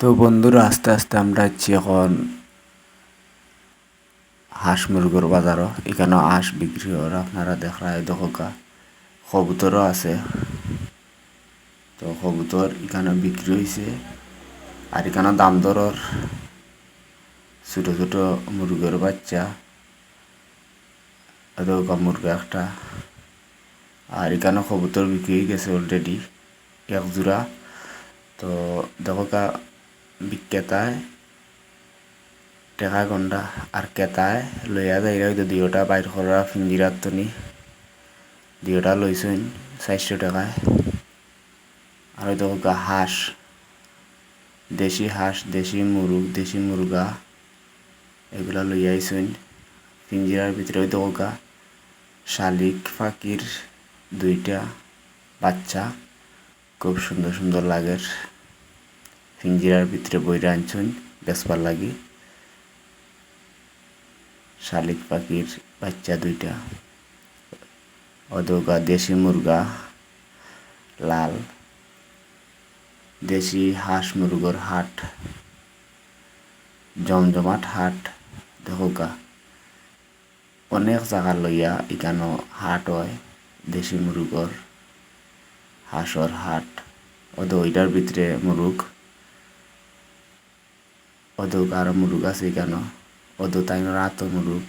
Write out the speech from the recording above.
তো বন্ধুরা, আস্তে আস্তে আমরা যাচ্ছি এখন হাঁস মুরগোর বাজারও। এখানেও হাঁস বিক্রি হওয়ার আপনারা দেখায় দোকা কবুতরও আছে। তো কবুতর এখানে বিক্রি হয়েছে আর এখানে দাম দরর ছোট ছোট মুরগের বাচ্চা। দোকা মুরগা একটা। আর এখানে কবুতর বিক্রি হয়ে গেছে অলরেডি এক জোড়া। তো দোকা বিক্রেতায় টেকা গন্ডা আর কেতায় লইয়া যাই হয়তো দুইটা বাইর করা ফিঞ্জিরার তনি দুইটা লইছেন চারশো টাকায় আর হয়তো হাঁস, দেশি হাঁস, দেশি মুরগ দেশি মুরগা এগুলা লইয়া আইসেন পিঞ্জিরার ভিতরে হয়তো গা শালিক ফাকির দুইটা বাচ্চা, খুব সুন্দর সুন্দর লাগে পিঞ্জিরার ভিতরে বইরা আনছেন, বেসবার লাগি। শালিক পাখির বাচ্চা দুইটা। অদৌকা দেশি মুরগা, লাল। দেশি হাঁস মুরগোর হাট। জমজমাট হাট দেখোকা অনেক জায়গা লইয়া এখানো হাট হয়, দেশি মুরগর হাঁসর হাট। ওদ ওইটার ভিতরে মুরুগ ওদ karo মুরুগ আছে এখানো odo তাই রাত মুরুগ